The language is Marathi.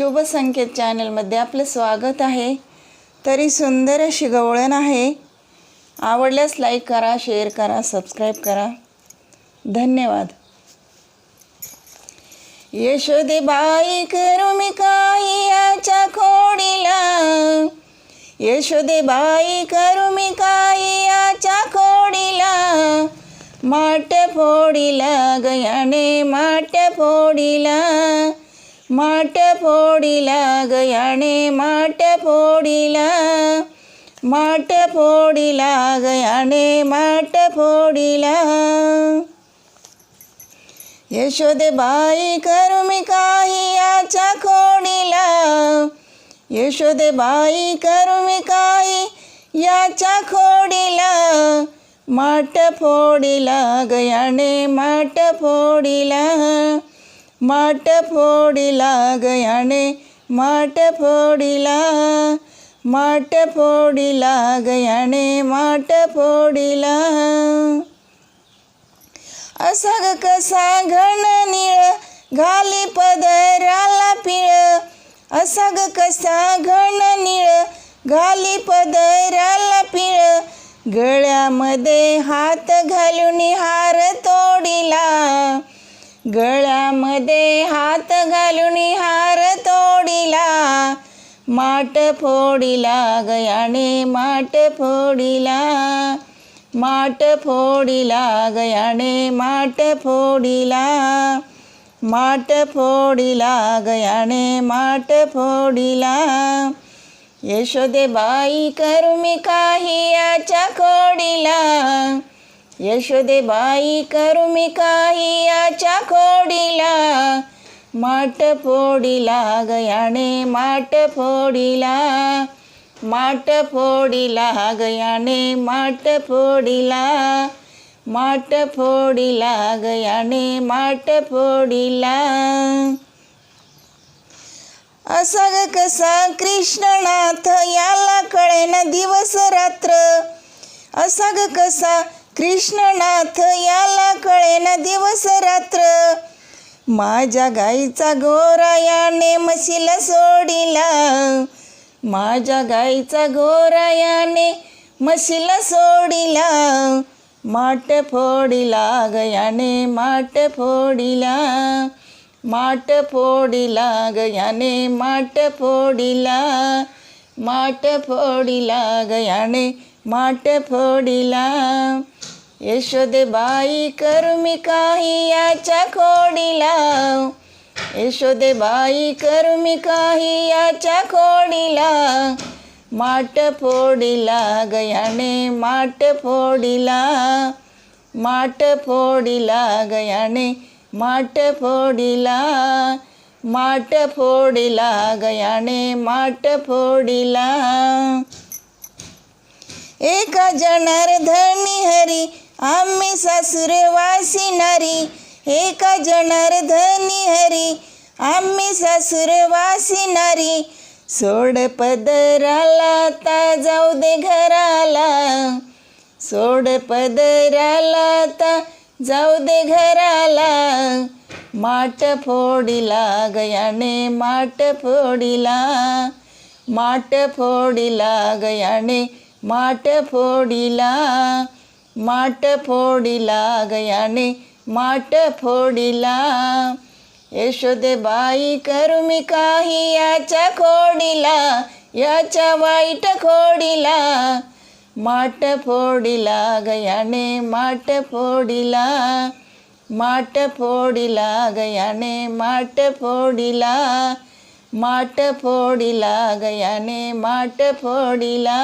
शुभ संकेत चॅनलमध्ये आपलं स्वागत आहे. तरी सुंदर अशी गवळण आहे. आवडल्यास लाईक करा शेअर करा सबस्क्राईब करा. धन्यवाद. यशोदे बाई करू मी काही याच्या खोडीला. यशोदे बाई करू मी काही याच्या खोडीला. माट फोडीला गयाने माट फोडीला. माट फोडीला गयाने माट फोडीला माट फोडीला गयाने माट फोडीला यशोदे बाई करू मी काही याच्या खोडीला यशोदे बाई करू मी काही याच्या खोडीला माट फोडीला गयाने माट फोडीला माट फोडीला गयाने असा कसा घन निळ घाली पदराला पिळ असा कसा घन निळ घाली पदराला पिळ गळ्यामध्ये हात घालून हार तोडीला गळ्यामध्ये हात घालून हार तोडीला माट फोडिला गयाने माट फोडिला माट फोडिला गयाने माट फोडिला माट फोडिला गयाने माट फोडिला. यशोदे बाई करू मी काही याच्या खोडीला यशोदे बाई करू मी काही याच्या खोडीला. माट फोडीला गयाने माट फोडीला. माट फोडीला गयाने माट फोडीला. माट फोडीला गयाने माट फोडीला. असा कसा कृष्णनाथ याला कळेन दिवस रात्र. असा कसा कृष्णनाथ याला कळेन दिवस रात्र. माझ्या गाईचा गोरा याने म्हशीला सोडिला. माझ्या गाईचा गोरा याने म्हशीला सोडिला. माट फोडीला गयाने माट फोडिला. माट फोडीला गयाने माट फोडिला. माट फोडीला गयाने माट फोडिला. यशोदे बाई करू मी काही याच्या खोडीला. यशोदे बाई करू मी काही याच्या खोडीला. माट फोडिला गयाने माट फोडीला. माट फोडिला गयाने माट फोडीला. माट फोडिला गयाने माट फोडिला. एका धनी हरी आम्ही सासुर वासिनारी एका धनी हरी आम्ही सासुर नारी. सोड पदराला ता जाऊ दे घराला. सोड पदराला ता जाऊ दे घराला. माट फोडीला गयाने माट फोडीला माट फोडीला गयाने माट फोडीला माट फोडीला गयाने माट फोडीला यशोदे बाई करू मी काही याच्या खोडीला याच्या वाईट खोडीला माट फोडीला गयाने माट फोडीला माट फोडीला गयाने माट फोडीला माट फोडीला गयाने माट फोडीला